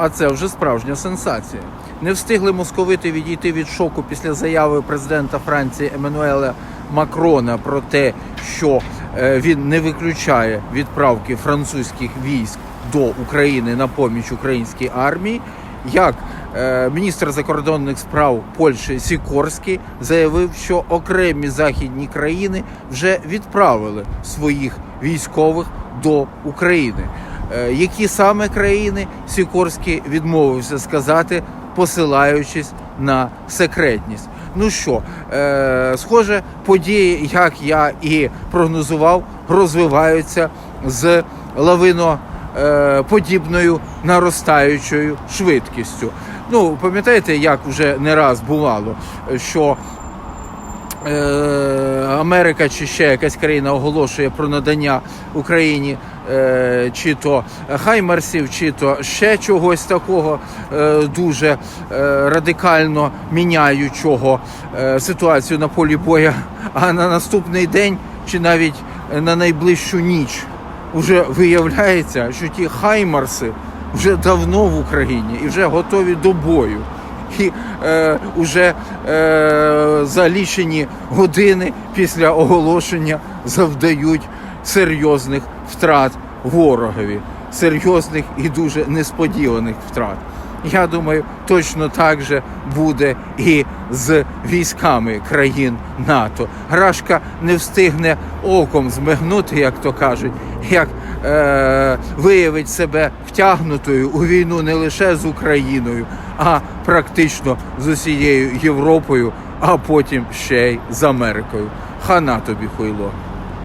А це вже справжня сенсація. Не встигли московити відійти від шоку після заяви президента Франції Еммануела Макрона про те, що е, він не виключає відправки французьких військ до України на поміч українській армії. Як е, міністр закордонних справ Польщі Сікорський заявив, що окремі західні країни вже відправили своїх військових до України. Е, які саме країни Сікорський відмовився сказати, посилаючись на секретність. Ну що, е, схоже, події, як я і прогнозував, розвиваються з лавино е, наростаючою швидкістю. Ну, пам'ятаєте, як вже не раз бувало, що Америка чи ще якась країна оголошує про надання Україні е, чи то хаймарсів, чи то ще чогось такого е, дуже е, радикально міняючого е, ситуацію на полі боя, а на наступний день чи навіть на найближчу ніч вже виявляється, що ті хаймарси вже давно в Україні і вже готові до бою. І е, уже е, за лічені години після оголошення завдають серйозних втрат ворогові, серйозних і дуже несподіваних втрат. Я думаю, точно так же буде і з військами країн НАТО. Грашка не встигне оком змигнути, як то кажуть, як е, виявить себе втягнутою у війну не лише з Україною, а практично з усією Європою, а потім ще й з Америкою. Хана тобі хуйло.